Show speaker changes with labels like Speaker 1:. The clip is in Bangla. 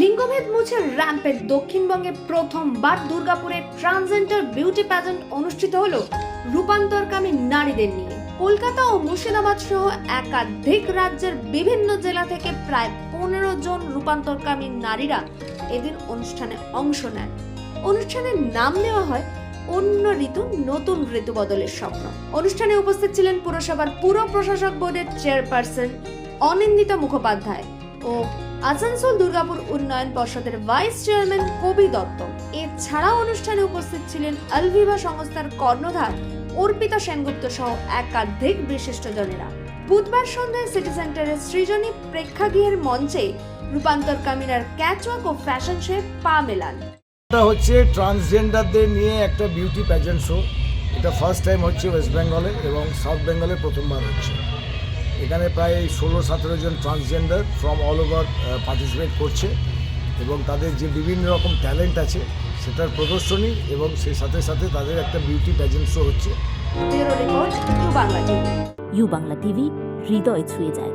Speaker 1: লিঙ্গভেদ মুছে র্যাম্পে দক্ষিণবঙ্গে প্রথমবার দুর্গাপুরে ট্রান্সজেন্ডার বিউটি প্যাজেন্ট অনুষ্ঠিত হল রূপান্তরকামী নারীদের নিয়ে। কলকাতা ও মুর্শিদাবাদ সহ একাধিক রাজ্যের বিভিন্ন জেলা থেকে প্রায় পনেরো জন রূপান্তরকামী নারীরা এদিন অনুষ্ঠানে অংশ নেন। অনুষ্ঠানের নাম দেওয়া হয় অন্য ঋতু, নতুন ঋতু বদলের স্বপ্ন। অনুষ্ঠানে উপস্থিত ছিলেন পুরসভার পুর প্রশাসক বোর্ডের চেয়ারপারসন অনিন্দিতা মুখোপাধ্যায় ও আসানসোল দুর্গাপুর উন্নয়ন পর্ষদের ভাইস চেয়ারম্যান কবি দত্ত। এছাড়াও অনুষ্ঠানে উপস্থিত ছিলেন আলভিভা সংস্থার কর্ণধার অর্পিতা সেনগুপ্ত সহ একাধিক বিশিষ্টজনেরা। বুধবার সন্ধ্যায় সিটি সেন্টারের সৃজনী প্রেক্ষাগৃহের মঞ্চে রূপান্তরকামীরার ক্যাচওয়াক ও ফ্যাশন শোয়ে পা মেলান।
Speaker 2: এটা হচ্ছে ট্রান্সজেন্ডারদের নিয়ে একটা বিউটি প্যাজেন্ট শো এটা ফার্স্ট টাইম হচ্ছে ওয়েস্ট বেঙ্গলে এবং সাউথ বেঙ্গলে প্রথমবার হচ্ছে। এখানে প্রায় ষোলো সতেরো জন transgender from all over participate করছে এবং তাদের যে বিভিন্ন রকম ট্যালেন্ট আছে সেটার প্রদর্শনী এবং সেই সাথে সাথে তাদের একটা বিউটি প্যাজেন্ট শো হচ্ছে।
Speaker 1: U Bangla TV.
Speaker 3: U Bangla TV হৃদয় ছুঁয়ে যায়।